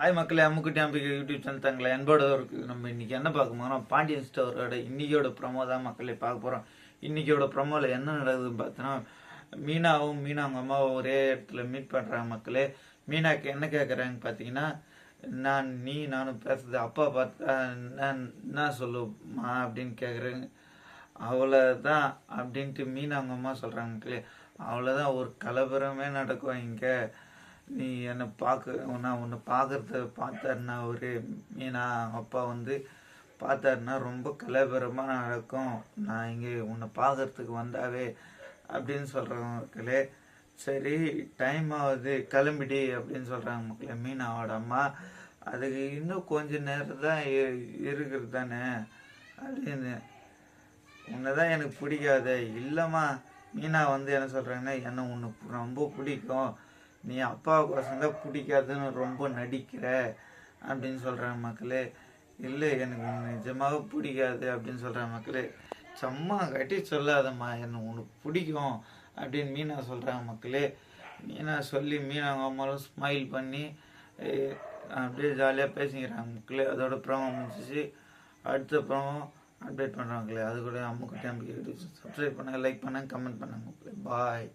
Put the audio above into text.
Hi மக்களே அம்முக்குட்டி Ambigai YouTube channel தங்களை அன்போட இருக்கு நம்ம இன்னைக்கு என்ன பார்க்க போகிறோம் பாண்டியன் ஸ்டோரோட இன்னைக்கோட ப்ரமோ தான் மக்களே பார்க்க போகிறோம் இன்னைக்கோட ப்ரமோவில் என்ன நடக்குதுன்னு பார்த்தோன்னா மீனாவும் மீனா அவங்க அம்மாவும் ஒரே இடத்துல மீட் பண்ணுறாங்க மக்களே. மீனாக்கு என்ன கேட்குறாங்க பார்த்தீங்கன்னா நான் நீ நானும் பேசுறது அப்பா பார்த்தா நான் என்ன சொல்லுமா அப்படின்னு கேட்குறேங்க அவ்வளோதான் அப்படின்ட்டு மீனா அவங்க அம்மா சொல்கிறாங்க மக்களே. அவ்வளோதான் ஒரு கலவரமே நடக்கும் இங்கே. நீ என்னை பார்க்க நான் உன்னை பார்க்கறத பார்த்தாருன்னா ஒரு மீனா அப்பா வந்து பார்த்தாருன்னா ரொம்ப கலவரமாக நடக்கும். நான் இங்கே உன்னை பார்க்கறதுக்கு வந்தாவே அப்படின்னு சொல்கிறாங்க மக்களே. சரி டைம் ஆகுது கிளம்பிடி அப்படின்னு சொல்கிறாங்க மக்களே. மீனாவோட அம்மா அதுக்கு இன்னும் கொஞ்ச நேரம் தான் இருக்கிறது தானே? அப்படின்னு. உன்னை தான் எனக்கு பிடிக்காத. இல்லைம்மா மீனா வந்து என்ன சொல்கிறாங்கன்னா என்ன உனக்கு ரொம்ப பிடிக்கும். நீ அப்பாவுக்கு தான் பிடிக்காதுன்னு ரொம்ப நடிக்கிற அப்படின்னு சொல்கிறாங்க மக்களே. இல்லை எனக்கு நிஜமாக பிடிக்காது அப்படின்னு சொல்கிறாங்க மக்களே. சும்மா கட்டி சொல்லாதம்மா என்ன உனக்கு பிடிக்கும் அப்படின்னு மீனா சொல்கிறாங்க மக்களே. மீனா சொல்லி மீனா அம்மாவும் ஸ்மைல் பண்ணி அப்படியே ஜாலியாக பேசிக்கிறாங்க மக்களே. அதோட ப்ரோமோ முடிஞ்சிச்சு. அடுத்த ப்ரோமோ அப்டேட் பண்ணுறாங்களே அது கூட அம்முக்குட்டி அம்பிக்கை சப்ஸ்கிரைப் பண்ணுங்கள் லைக் பண்ணுங்கள் கமெண்ட் பண்ணுங்கள் மக்களே. பாய்